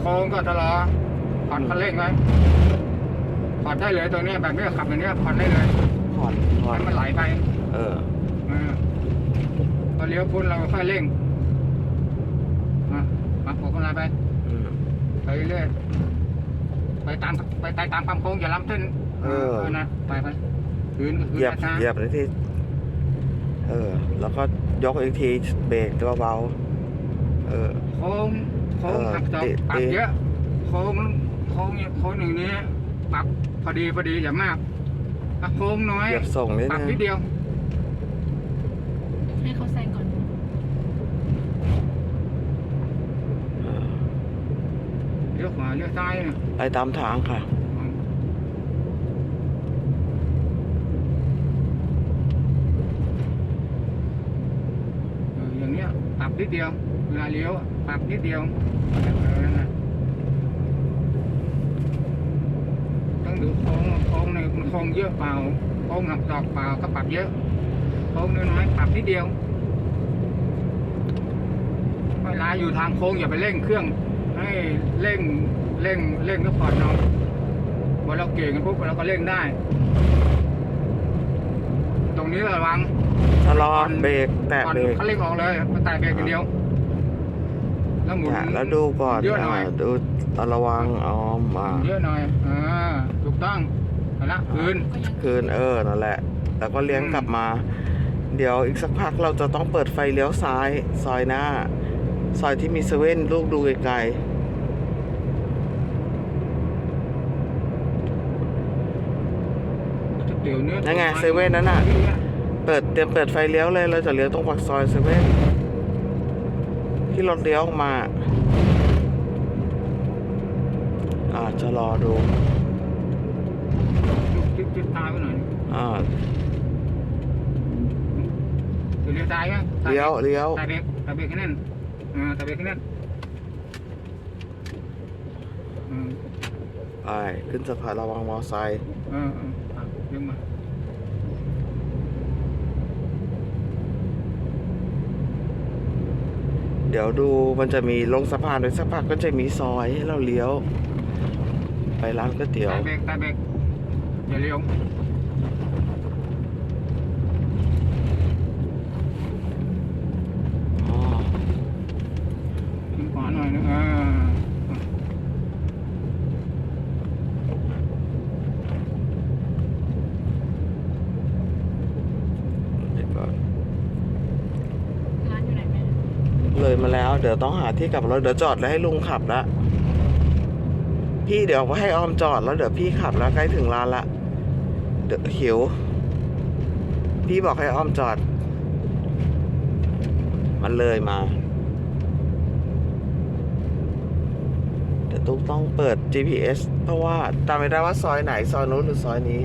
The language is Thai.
โค้งก็ชะลอผ่อนคันเร่งไว้ผ่อนได้เลยตัวเนี้ยแบบเนี้ยขับอย่างเนี้ยผ่อนได้เลยผ่อนผ่อนให้มันไหลไปเออเออพอเลี้ยวพ้นเราค่อยเร่งมามาโผล่กันไปอืมไปเรื่อยไปตามไปไปตามความโค้งอย่าล้ำเส้นเออนะไปไปคืนก็คืนเหยียบช้าเหยียบเลยที่เออ แล้วก็ยกอีกทีเบรกเบาๆเออ โค้ง โค้งเออหักศอกติปรับติเยอะโค้งโค้งเนี่ยโค้งหนึ่งนี้ปรับพอดีพอดีอย่ามากถ้าโค้งน้อยเหยียบส่งนิดปรับนึนิดงเดียว ให้เขาแซงก่อนเออเลี้ยวขวาเลี้ยวซ้ายเนี่ยไปตามทางค่ะ เอออย่างเนี้ยปรับนิดเดียว เวลาเลี้ยวอะปรับนิดเดียวเออนั่นน่ะต้องดูโค้งโค้งเนี่ยมันโค้งเยอะเปล่าโค้งหักศอกเปล่าก็ปรับเยอะโค้งน้อยๆปรับนิดเดียวเวลาอยู่ทางโค้งอย่าไปเร่งเครื่อง ให้เร่งเร่งเร่งก็ผ่อนเอาพอเราเก่งกันปุ๊บเราก็เร่งได้ ตรงนี้ระวังชะลอเบรกแตะก่อนเบรกเขาเร่งออกเลยมาแตะเบรกอย่างเดียว แล้วหมุนแตะแล้วดูก่อนเยอะหน่อยาดูเอาระวังออมอ่าเยอะหน่อยอ่าถูกต้องเอาละคืนก็ยังคืนเออนั่นแหละ แล้วก็เลี้ยงอืม กลับมา เดี๋ยวอีกสักพักเราจะต้องเปิดไฟเลี้ยวซ้าย ซอยหน้า ซอยที่มีเซเว่นลูกดูไกลเดี๋ยวเนื้อนั่นไงเซเว่นนั่นน่ะๆเปิดเตรียมเปิดไฟเลี้ยวเลยเราจะเลี้ยวตรงปากซอยเซเว่น ที่รถเลี้ยวออกมาอ่าจะรอดูจุดจุดตายไปหน่อยอ่าเดี๋ยวเลี้ยวซ้ายไหมซ้าเลี้ยวเลี้ยวตาเบรกตาเบรกให้แน่นอ่าตาเบรกให้แน่นอืมไปขึ้นสะพานระวังมอไซค์เออเอออะเลี้ยวมา เดี๋ยวดูมันจะมีลงสะพานไปสักพักก็จะมีซอยให้เราเลี้ยว ไปร้านก๋วยเตี๋ยว ตาเบรกตาเบรกอย่าเลี้ยว อ๋อ ขึ้นขวาหน่อยนึงอ่า เดี๋ยวก่อน ร้านอยู่ไหนแม่ เลยมาแล้ว เดี๋ยวต้องหาที่กลับรถเดี๋ยวจอดแล้วให้ลุงขับละพี่เดี๋ยวให้ออมจอดแล้วเดี๋ยวพี่ขับแล้วใกล้ถึงร้านละเดี๋ยวหิว พี่บอกให้ออมจอด มันเลยมาเดี๋ยวตุ๊กต้องเปิด GPS เพราะว่าจำไม่ได้ว่าซอยไหน ซอยนู้นหรือซอยนี้